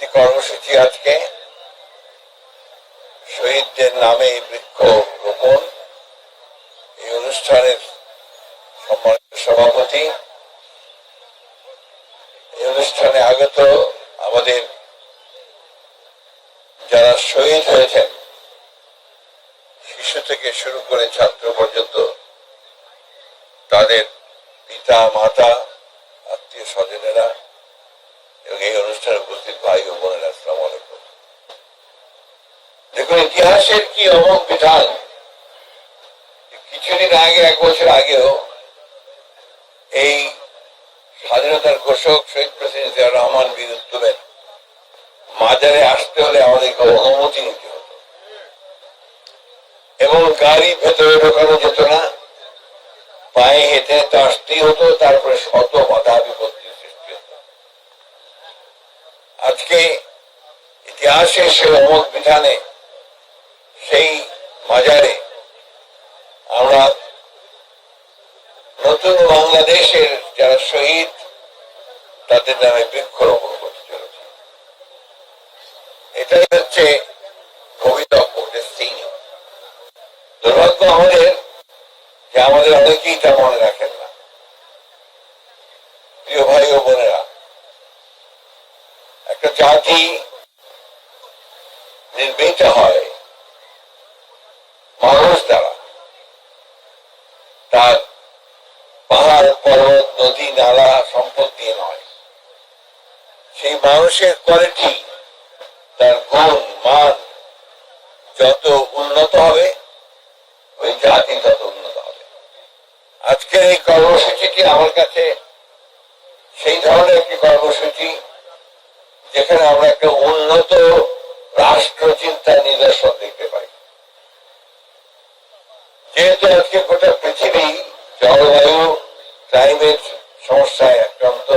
একটি কর্মসূচি আজকে। শহীদদের নামে বৃক্ষ রোপণ। এই অনুষ্ঠানের সম্মানিত সভাপতি। এই অনুষ্ঠানে আগত আমাদের যারা শহীদ হয়েছেন, শিশু থেকে শুরু করে ছাত্র পর্যন্ত তাদের পিতা, মাতা আত্মীয় স্বজনেরা এবং এই অনুষ্ঠানে উপস্থিত ভাই ও বোনেরা, আসসালাম আলাইকুম। দেখুন, ইতিহাসের কি অমোঘ বিধান কিছুদিন আগে, এক বছর আগেও এই স্বাধীনতার ঘোষক শহীদ প্রেসিডেন্ট জিয়া রহমান বীর উত্তমের মাজারে আসতে হলে আমাদেরকে অনুমতি নিতে হতো। এবং গাড়ি ভেতরে ঢোকানো যেত না, পায়ে হেঁটে তো আসতেই হতো, তারপরে শত বাধা হতো আজকে ইতিহাসের সেই অমোঘ বিধানে, সেই মাজারে আমরা নতুন বাংলাদেশের যারা শহীদ, তাদের নামে বৃক্ষরোপণ করতে চলেছে। এটাই হচ্ছে দুর্ভাগ্য আমাদের যে আমাদের অনেকেই তা মনে রাখেন না প্রিয় ভাই ও বোনেরা একটা জাতি নির্মিত হয় মানুষ দ্বারা, তার পাহাড়, পর্বত, নদী, নালা, সম্পদ দিয়ে নয়। সেই মানুষের কোয়ালিটি তার গুণ, মান যত উন্নত হবে, ওই জাতি তত উন্নত হবে। আজকের এই কর্মসূচিটি আমার কাছে সেই ধরনের একটি কর্মসূচি যেখানে আমরা একটা উন্নত রাষ্ট্র চিন্তার নিদর্শন দেখতে পাই। যেহেতু আজকে গোটা পৃথিবী জলবায়ু ক্লাইমেট সমস্যায় আক্রান্ত,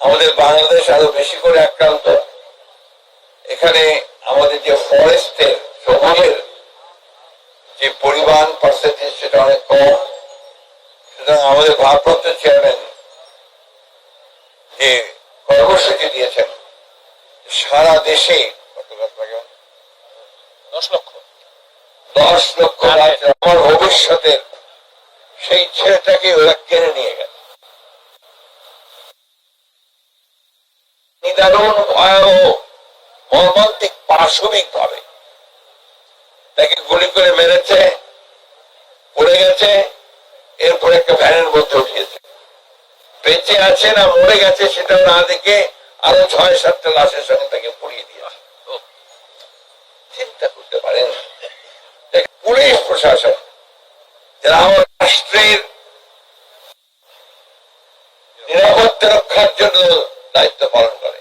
আমাদের বাংলাদেশ আরও বেশি করে আক্রান্ত, এখানে আমাদের যে ফরেস্টের সবুজের যে পরিমাণ পার্সেন্টেজ সেটা অনেক কম। সুতরাং আমাদের ভারপ্রাপ্ত চেয়ারম্যান যে কর্মসূচি দিয়েছেন। সারা দেশে? দশ লক্ষ। দশ লক্ষ আমার ভবিষ্যতের সেই ছেলেটাকে ওরা কেড়ে নিয়ে গেল। নিদারুণ ভয়াবহ মর্মান্তিক পাশবিক ভাবে তাকে গুলি করে মেরেছে পড়ে গেছে এরপরে একটা ভ্যানের মধ্যে উঠিয়েছে। বেঁচে আছে না মরে গেছে সেটাও না দেখে আরও ছয়, সাতটা লাশের সঙ্গে তাকে পুড়িয়ে দিয়েছে। চিন্তা করতে পারেন পুলিশ প্রশাসন, যারা আমার রাষ্ট্রের নিরাপত্তা রক্ষার জন্য দায়িত্ব পালন করে,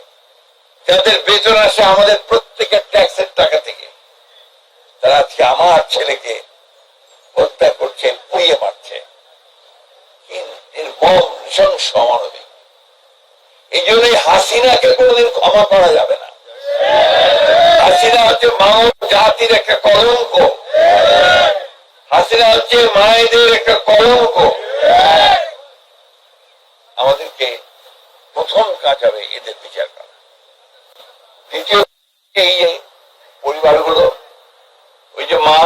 যাদের বেতন আসে আমাদের প্রত্যেকের ট্যাক্সের টাকা থেকে, তারা আজকে আমার ছেলেকে হত্যা করছে পুড়িয়ে মারছে কি নির্মম নৃশংস অমানবিক এই জন্যই হাসিনাকে কোনোদিন ক্ষমা করা যাবে না। হাসিনা হচ্ছে মানব জাতির একটা কলঙ্ক। হাসিনা হচ্ছে মায়েদের একটা কলঙ্ক। আমাদেরকে প্রথম কাজ হবে এদের বিচার করা। দ্বিতীয় এই যে পরিবারগুলো, ওই যে মা,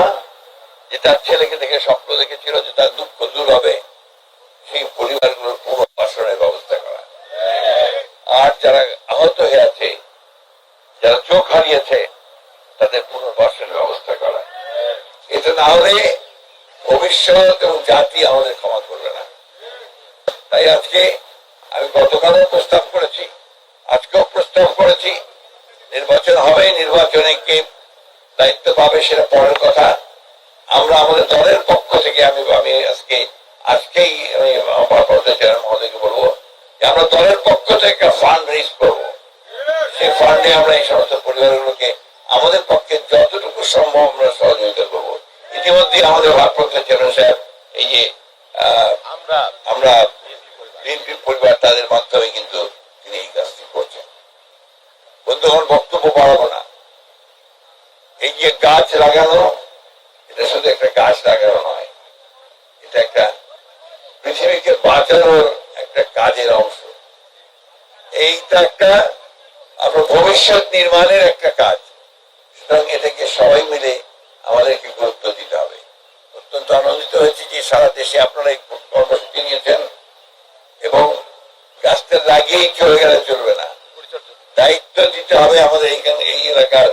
যে তার ছেলেকে দেখে স্বপ্ন দেখেছিল যে তার দুঃখ দূর হবে। সেই পরিবারগুলোর পুনর্বাসনের ব্যবস্থা করা। আর যারা আহত হয়ে যারা চোখ হারিয়েছে, তাদের পুনর্বাসনের ব্যবস্থা করা। এটা না হলে ভবিষ্যৎ এবং জাতি আমাদের ক্ষমা করবে না। তাই আজকে আমি গতকালও প্রস্তাব করেছি, আজকেও প্রস্তাব করেছি, নির্বাচন হবে, নির্বাচনে কে দায়িত্ব পাবে সেটা পরের কথা। আমরা আমাদের দলের পক্ষ থেকে আমি আমি আজকে আজকেই আমি আমার চেয়ারম্যান মহোদয়কে বলব যে আমরা দলের পক্ষ থেকে একটা ফান্ড রেজ করব। সেই ফান্ডে আমরা এই সমস্ত পরিবারগুলোকে আমাদের পক্ষে যতটুকু সম্ভব আমরা সহযোগিতা করব। ইতিমধ্যে আমাদের ভারপ্রাপ্ত চেয়ারম্যান সাহেব এই যে আমরা আমরা বিএনপি পরিবার তাদের মাধ্যমে কিন্তু তিনি এই কাজটি করছেন। বন্ধুগণ বক্তব্য বাড়াবো না। এই যে গাছ লাগানো এটা শুধু একটা গাছ লাগানো পৃথিবীকে বাঁচানোর একটা কাজের অংশ। এইটা একটা আপনার ভবিষ্যৎ নির্মাণের একটা কাজ। সুতরাং এটাকে সবাই মিলে আমাদেরকে গুরুত্ব দিতে হবে। অত্যন্ত আনন্দিত হয়েছি যে সারা দেশে আপনারা এই কর্মসূচি নিয়েছেন এবং গাছটা লাগিয়েই চলে গেলে চলবে না। দায়িত্ব দিতে হবে আমাদের এইখানে এই এলাকার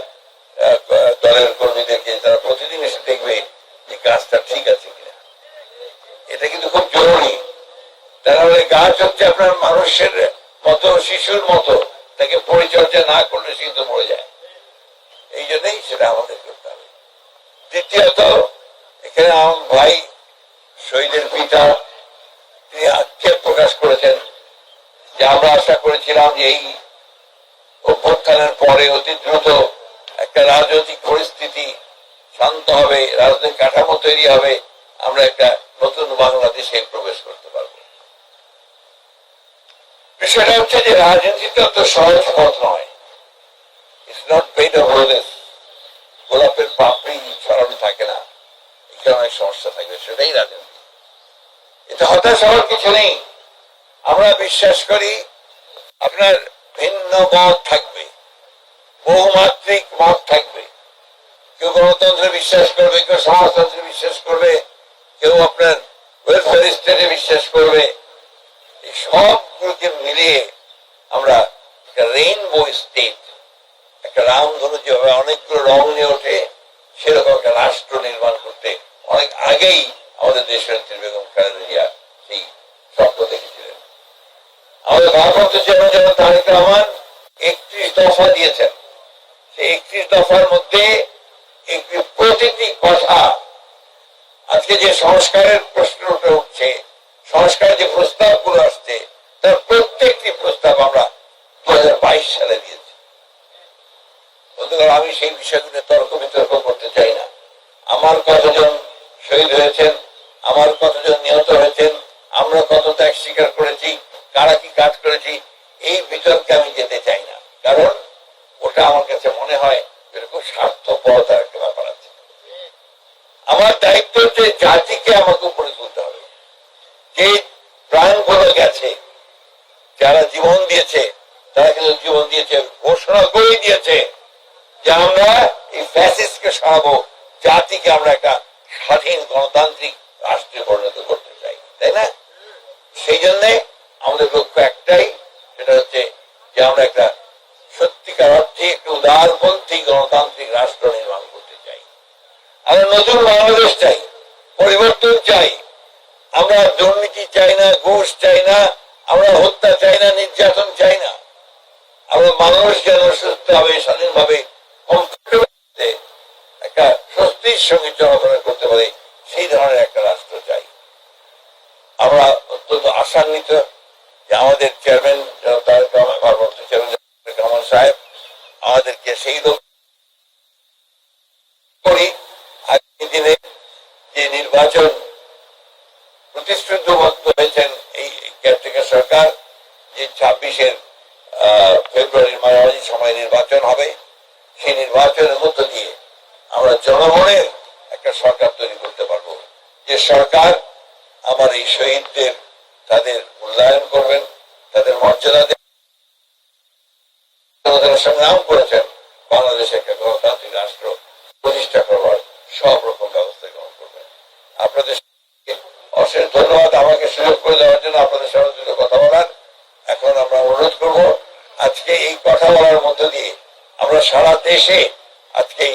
দলের কর্মীদেরকে। তারা প্রতিদিন এসে দেখবে যে গাছটা ঠিক আছে এটা কিন্তু খুব জরুরি। তাহলে গাছ হচ্ছে আপনার মানুষের মতো, শিশুর মতো। তাকে পরিচর্যা না করলে সে কিন্তু মরে যায়। এই জন্যই সেটা আমাদের করতে হবে। দ্বিতীয়ত, এখানে আমার ভাই শহীদের পিতা, তিনি আক্ষেপ প্রকাশ করেছেন যে আমরা আশা করেছিলাম যে এই অভ্যুত্থানের পরে অতি দ্রুত একটা রাজনৈতিক পরিস্থিতি শান্ত হবে, রাজনৈতিক কাঠামো তৈরি হবে। আমরা একটা নতুন বাংলাদেশে প্রবেশ করতে পারব। বিষয়টা হচ্ছে যে রাজনীতিতে অত সহজ পথ নয় ইটস নট অফ রোজেস গোলাপের পাপড়ি ছড়ানো থাকে না। এখানে অনেক সমস্যা থাকবে সেটাই রাজনীতি। এটা হতাশ হওয়ার কিছু নেই। আমরা বিশ্বাস করি আপনার ভিন্ন মত থাকবে। বহুমাত্রিক মত থাকবে। কেউ গণতন্ত্রে বিশ্বাস করবে, কেউ সমাজতন্ত্রে বিশ্বাস করবে। কেউ আপনার ওয়েলফেয়ার স্টেটে বিশ্বাস করবে, এই সবগুলোকে মিলিয়ে আমরা একটা রেইনবো স্টেট একটা রামধনু যেভাবে অনেকগুলো রং নিয়ে ওঠে, সেরকম একটা রাষ্ট্র নির্মাণ করতে অনেক আগেই আমাদের দেশের বেগম খালেদা সেই স্বপ্ন দেখেছিলেন। আমাদের ভারপ্রাপ্ত চেয়ারম্যান যেমন তারেক রহমান একত্রিশ দফা দিয়েছেন। সেই একত্রিশ দফার মধ্যে একটি প্রতিটি কথা আজকে যে সংস্কারের প্রশ্ন উঠছে সংস্কারের যে প্রস্তাবগুলো আসছে, তার প্রত্যেকটি প্রস্তাব আমরা দু হাজার বাইশ সালে দিয়েছি। আমি সেই বিষয়গুলো তর্ক বিতর্ক করতে চাই না। আমার কতজন শহীদ হয়েছেন, আমার কতজন নিহত হয়েছেন, আমরা কত ত্যাগ স্বীকার করেছি, কারা কি কাজ করেছি, এই বিতর্কে আমি যেতে চাই না। কারণ ওটা আমার কাছে মনে হয় এরকম স্বার্থপরতার একটা ব্যাপার আছে। আমার দায়িত্ব হচ্ছে জাতিকে আমাকে উপরে তুলতে হবে। যে প্রাণগুলো গেছে, যারা জীবন দিয়েছে, তারা কিন্তু জীবন দিয়েছে ঘোষণা করে দিয়েছে যে আমরা এই ফ্যাসিস্টকে সরাবো, জাতিকে আমরা একটা স্বাধীন গণতান্ত্রিক রাষ্ট্রে পরিণত করতে চাই, তাই না? সেই জন্যে আমাদের লক্ষ্য একটাই, সেটা হচ্ছে যে আমরা একটা সত্যিকার অর্থে একটা উদারপন্থী গণতান্ত্রিক রাষ্ট্র নির্মাণ আমরা নতুন বাংলাদেশ চাই, পরিবর্তন চাই। আমরা দুর্নীতি চাই না, ঘুষ চাই না, আমরা হত্যা চাই না, নির্যাতন চাই না। আমরা মানুষ যেন সুস্থভাবে, স্বাধীনভাবে একটা স্বস্তির সঙ্গে চলাফেরা করতে পারে, সেই ধরনের একটা রাষ্ট্র চাই। আমরা অত্যন্ত আশান্বিত যে আমাদের চেয়ারম্যান তারেক রহমান চেয়ারম্যান সাহেব আমাদেরকে সেই করি। আগামী দিনে যে নির্বাচন প্রতিশ্রুতিবদ্ধ হয়েছেন এই কেয়ারটেকার সরকার, যে ছাব্বিশের ফেব্রুয়ারির মাঝামাঝি সময় নির্বাচন হবে, সেই নির্বাচনের মধ্য দিয়ে আমরা জনগণের একটা সরকার তৈরি করতে পারব। যে সরকার আমার এই শহীদদের তাদের মূল্যায়ন করবেন, তাদের মর্যাদা দেবেন। সংগ্রাম করেছেন বাংলাদেশে একটা গণতান্ত্রিক রাষ্ট্র প্রতিষ্ঠা করবার সব রকম ব্যবস্থা গ্রহণ করবেন। আপনাদের অশেষ ধন্যবাদ। আমাকে সুযোগ করে দেওয়ার জন্য আপনাদের সঙ্গে দুটো কথা বলার। এখন আমরা অনুরোধ করব, আজকে এই কথা বলার মধ্য দিয়ে আমরা সারা দেশে আজকে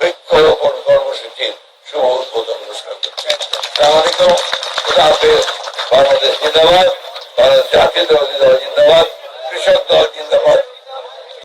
বৃক্ষরোপণ কর্মসূচির শুভ উদ্বোধন ঘোষণা করছি। আসসালামাইকুম বাংলাদেশ জিন্দাবাদ। বাংলাদেশ জাতীয় দল জিন্দাবাদ। জিন্দাবাদ কৃষক দল